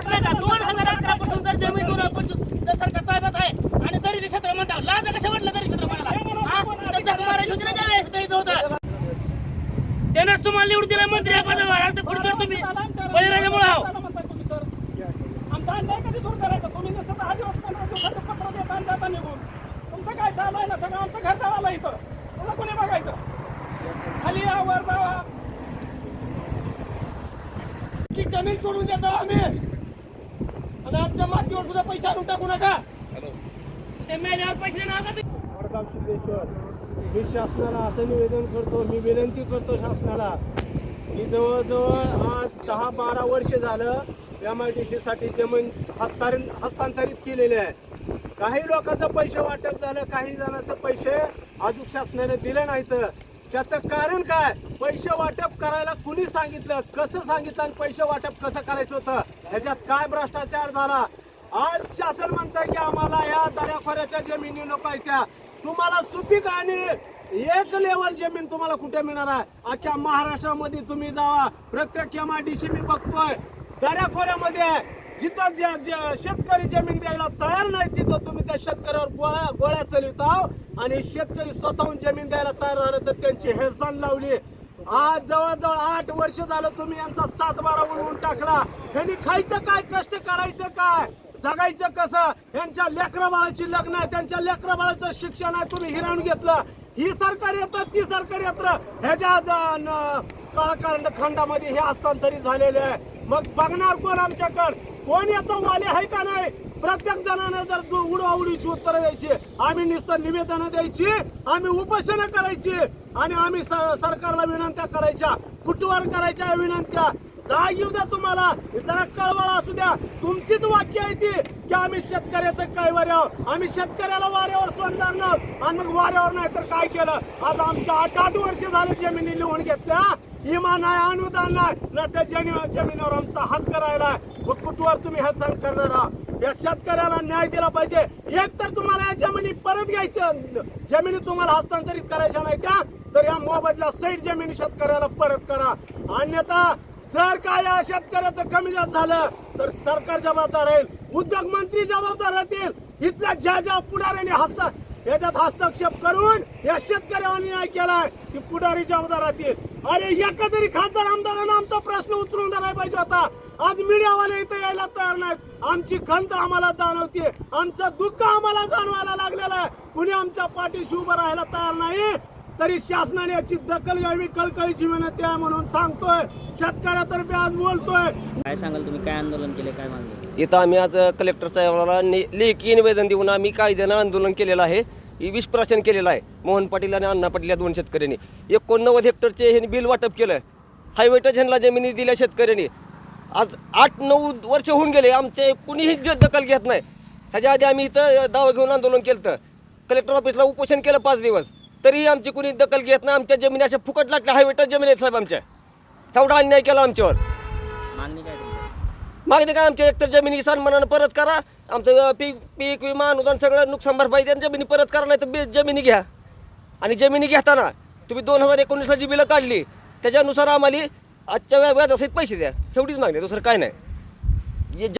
Acre जमीन दोन हजार पंचवीस जर सरकार ताब्यात आहे आणि दरीचे क्षेत्र म्हणता लाज कशा वाटलं दरी क्षेत्र म्हणाला? होतं त्यानंच तुम्हाला निवडून दिला मंत्री या पदावर. आज कुठं तुम्ही. बळीराजामुळे आहो तुम्ही सर आमचा अन्याय कधी दूर करायचं? तुम्ही नुसतं दहा पत्र देता आणि जाता निघून. तुमचं काय चालू आहे ना सगळं? आमचं घर जावाला इथं. तुला कोणी बघायचं? खाली या वर जावा. की जमीन सोडून देतो आम्ही. आमच्या मातीवर सुद्धा पैसे आणून टाकू नका. ते मेल्यावर पैसे देणार? वडगाव सिद्धेश्वर मी शासनाला असं निवेदन करतो मी विनंती करतो शासनाला की जवळजवळ आज दहा बारा वर्ष झालं एम आय डी सीसाठी जमीन हस्तांतरित हस्तांतरित केलेले आहे. काही लोकांचं पैसे वाटप झालं काही जणांचं पैसे अजून शासनाने दिले नाहीत. त्याचं कारण काय? पैसे वाटप करायला कुणी सांगितलं? कसं सांगितलं आणि पैसे वाटप कसं करायचं होतं? ह्याच्यात काय भ्रष्टाचार झाला? आज शासन म्हणतंय की आम्हाला या दऱ्याखोऱ्याच्या जमिनी नको त्या. तुम्हाला सुपीक आणि एक लेवल जमीन तुम्हाला कुठे मिळणार आहे? अख्ख्या महाराष्ट्रामध्ये तुम्ही जावा. प्रत्येक एम आय डी सी मी बघतोय. दऱ्याखोऱ्यामध्ये आहे. जिथं ज्या ज्या शेतकरी जमीन द्यायला तयार नाही तिथं तुम्ही त्या शेतकऱ्यावर गोळ्या गोळ्या चलित आहो आणि शेतकरी स्वतःहून जमीन द्यायला तयार झालं तर त्यांची हेळसांड लावली. आज जवळजवळ आठ वर्ष झालं तुम्ही यांचा सात बारा उडवून टाकला. ह्यांनी खायचं काय कष्ट करायचं काय? जगायचं कसं? यांच्या लेकरबाळाची लग्न आहे त्यांच्या लेकरबाळाचं शिक्षण आहे तुम्ही हिरावून घेतलं. ही सरकार येतं ती सरकार येत. ह्याच्या ज- खंडामध्ये हे हस्तांतरित झालेले आहे. मग बघणार कोण आमच्याकडं? कोण याचा वाले आहे का नाही? प्रत्येक जणांना जर उडवाउडीची उत्तर द्यायची आम्ही नुसतं निवेदनं द्यायची आम्ही उपोषण करायची आणि आम्ही सरकारला विनंत्या करायच्या कुठवर करायच्या विनंत्या? जाग येऊ द्या तुम्हाला. जरा कळवळ असू द्या. तुमचीच वाक्य आहे ती की आम्ही शेतकऱ्याचं काय आहोत. आम्ही शेतकऱ्याला वाऱ्यावर सोडणार ना आणि मग वाऱ्यावर नाही तर काय केलं? आज आमच्या आठ आठ वर्ष झाले जमिनी लिहून घेतल्या. इमान आहे अनुदान नाही ना त्या जनी- जमिनीवर आमचा हक्क राहिला मग कुठवर तुम्ही हा सण करणार आहात? या शेतकऱ्याला न्याय दिला पाहिजे. एक तर तुम्हाला या जमिनी परत घ्यायचं जमिनी तुम्हाला हस्तांतरित करायच्या नाही त्या तर या मोबदल्या सैट जमिनी शेतकऱ्याला परत करा. अन्यथा जर काय या शेतकऱ्याचं कमी जास्त झालं तर सरकार जबाबदार राहील उद्योग मंत्री जबाबदार राहतील. इथल्या ज्या ज्या पुढाऱ्यांनी हस्ता याच्यात हस्तक्षेप करून या शेतकऱ्यावर न्याय केलाय. की पुढारी जबाबदार राहतील अरे एका तरी खासदार आमदारांना आमचा प्रश्न उचलून धरायला पाहिजे होता. आज मीडियावाले इथे यायला तयार नाहीत. आमची खंत आम्हाला जाणवते आमचं दुःख आम्हाला जाणवायला लागलेलं आहे. कुणी आमच्या पाठीशी उभं राहायला तयार नाही तरी शासनाने याची दखल घ्यावी कळकळीची विनंती आहे म्हणून सांगतोय. शेतकऱ्यातर्फे आज बोलतोय. काय सांगाल तुम्ही? काय आंदोलन केले काय मागणी? इथं आम्ही आज कलेक्टर साहेबाला ने लेखी निवेदन देऊन आम्ही कायद्यानं आंदोलन केलेलं आहे. विषप्राशन केलेलं आहे. मोहन पाटील आणि अण्णा पाटील या दोन शेतकऱ्यांनी. एकोणनव्वद हेक्टरचे हे बिल वाटप केलं हायवेटच ह्यांना जमिनी दिल्या शेतकऱ्यांनी. आज आठ नऊ वर्ष होऊन गेले आमचे कुणीही दखल घेत नाही. ह्याच्या आधी आम्ही इथं दावा घेऊन आंदोलन केलं तर कलेक्टर ऑफिसला उपोषण केलं पाच दिवस. तरीही आमची कुणी दखल घेत नाही आमच्या जमिनी अशा फुकट लागल्या हायवेटच जमीन आहेत साहेब आमच्या. तेवढा अन्याय केला आमच्यावर. मागणी काय मागणी काय आमच्या एकतर जमिनी सन्मानानं परत करा. आमचं पीक पीक विमा अनुदान सगळं नुकसान भरपाई द्या आणि जमिनी परत करा नाही तर जमिनी घ्या. आणि जमिनी घेताना तुम्ही दोन हजार एकोणीसला जी बिलं काढली त्याच्यानुसार आम्हाला आजच्या व्याजासहित पैसे द्या. एवढीच मागणी दुसरं काय नाही.